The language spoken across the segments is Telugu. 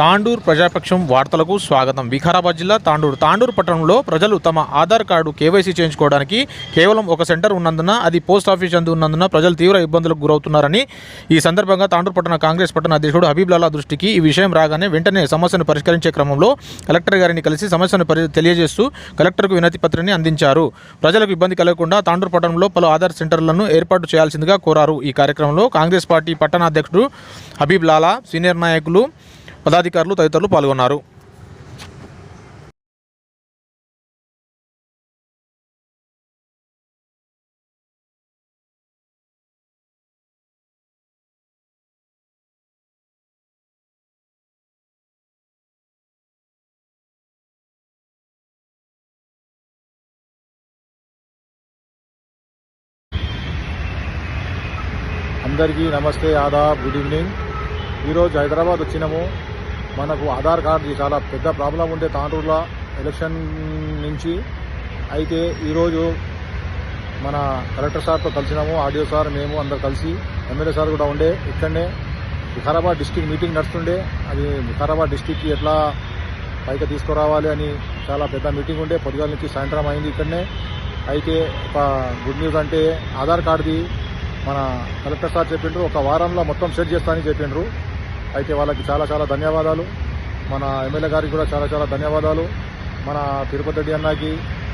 తాండూర్ ప్రజాపక్షం వార్తలకు స్వాగతం. వికారాబాద్ జిల్లా తాండూర్. తాండూర్ పట్టణంలో ప్రజలు తమ ఆధార్ కార్డు కేవైసీ చేయించుకోవడానికి కేవలం ఒక సెంటర్ ఉన్నందున అది పోస్ట్ ఆఫీస్ అందు ఉన్నందున ప్రజలు తీవ్ర ఇబ్బందులకు గురవుతున్నారని ఈ సందర్భంగా తాండూర్ పట్టణ కాంగ్రెస్ పట్టణ అధ్యక్షుడు హబీబ్ లాలా దృష్టికి ఈ విషయం రాగానే వెంటనే సమస్యను పరిష్కరించే క్రమంలో కలెక్టర్ గారిని కలిసి సమస్యను పరి తెలియజేస్తూ కలెక్టర్కు వినతి పత్రాన్ని అందించారు. ప్రజలకు ఇబ్బంది కలగకుండా తాండూర్ పట్టణంలో పలు ఆధార్ సెంటర్లను ఏర్పాటు చేయాల్సిందిగా కోరారు. ఈ కార్యక్రమంలో కాంగ్రెస్ పార్టీ పట్టణ అధ్యక్షుడు హబీబ్ లాలా సీనియర్ నాయకులు పదాధికారులు తదితరులు పాల్గొన్నారు. అందరికీ నమస్తే ఆదాబ్ గుడ్ ఈవినింగ్. ఈరోజు హైదరాబాద్ వచ్చినాము. మనకు ఆధార్ కార్డు చాలా పెద్ద ప్రాబ్లం ఉండే తాండూరులో ఎలక్షన్ నుంచి అయితే ఈరోజు మన కలెక్టర్ సార్తో కలిసినాము ఆడియో సార్ మేము అందరు కలిసి ఎమ్మెల్యే సార్ కూడా ఉండే ఇక్కడనే. వికారాబాద్ డిస్టిక్ మీటింగ్ నడుస్తుండే. అది వికారాబాద్ డిస్టిక్కి ఎట్లా పైకి తీసుకురావాలి అని చాలా పెద్ద మీటింగ్ ఉండే. పొద్దుగాల నుంచి సాయంత్రం అయింది ఇక్కడనే. అయితే ఒక గుడ్ న్యూస్ అంటే ఆధార్ కార్డుది మన కలెక్టర్ సార్ చెప్పిండ్రు. ఒక వారంలో మొత్తం సెట్ చేస్తానని చెప్పిండ్రు. అయితే వాళ్ళకి చాలా చాలా ధన్యవాదాలు. మన ఎమ్మెల్యే గారికి కూడా చాలా చాలా ధన్యవాదాలు. మన తిరుపతి రెడ్డి అన్నకి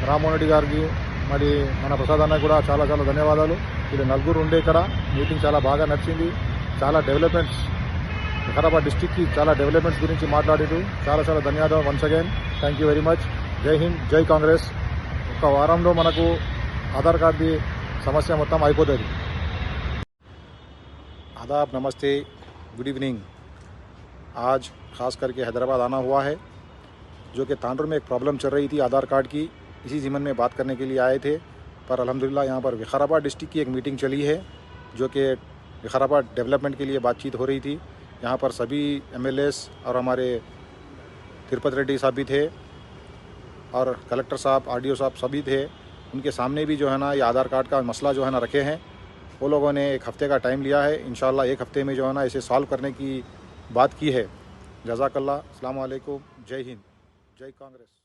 రామ్మోహన్ రెడ్డి గారికి మరి మన ప్రసాద్ అన్న కూడా చాలా చాలా ధన్యవాదాలు. ఇది నలుగురు ఉండే ఇక్కడ మీటింగ్ చాలా బాగా నచ్చింది చాలా డెవలప్మెంట్స్ వికారాబాద్ డిస్టిక్కి చాలా డెవలప్మెంట్స్ గురించి మాట్లాడేది చాలా చాలా ధన్యవాదాలు once again thank very much జై హింద్ జై కాంగ్రెస్. ఒక వారంలో మనకు ఆధార్ కార్డు సమస్య మొత్తం అయిపోతుంది. ఆదాబ్ నమస్తే. Good evening. आज खास करके हैदराबाद आना हुआ है, जो कि तांडुर में एक प्रॉब्लम चल रही थी आधार कार्ड की। इसी ज़िमन में बात करने के लिए आए थे, पर अल्हम्दुलिल्लाह यहाँ पर विकाराबाद डिस्ट्रिक्ट की एक मीटिंग चली है, जो कि विकाराबाद डेवलपमेंट के लिए बातचीत हो रही थी। यहाँ पर सभी एमएलएस और हमारे तिरुपति रेड्डी साहब भी थे, और कलेक्टर साहब आर साहब सभी थे। उनके सामने भी जो है ना, ये आधार कार्ड का मसला जो है ना रखे हैं। वो लोगों ने एक हफ़्ते का टाइम लिया है। इन एक हफ़्ते में जो है ना, इसे सॉल्व करने की बात की है। जजाकल्ला अस्सलाम जय हिंद जय कांग्रेस।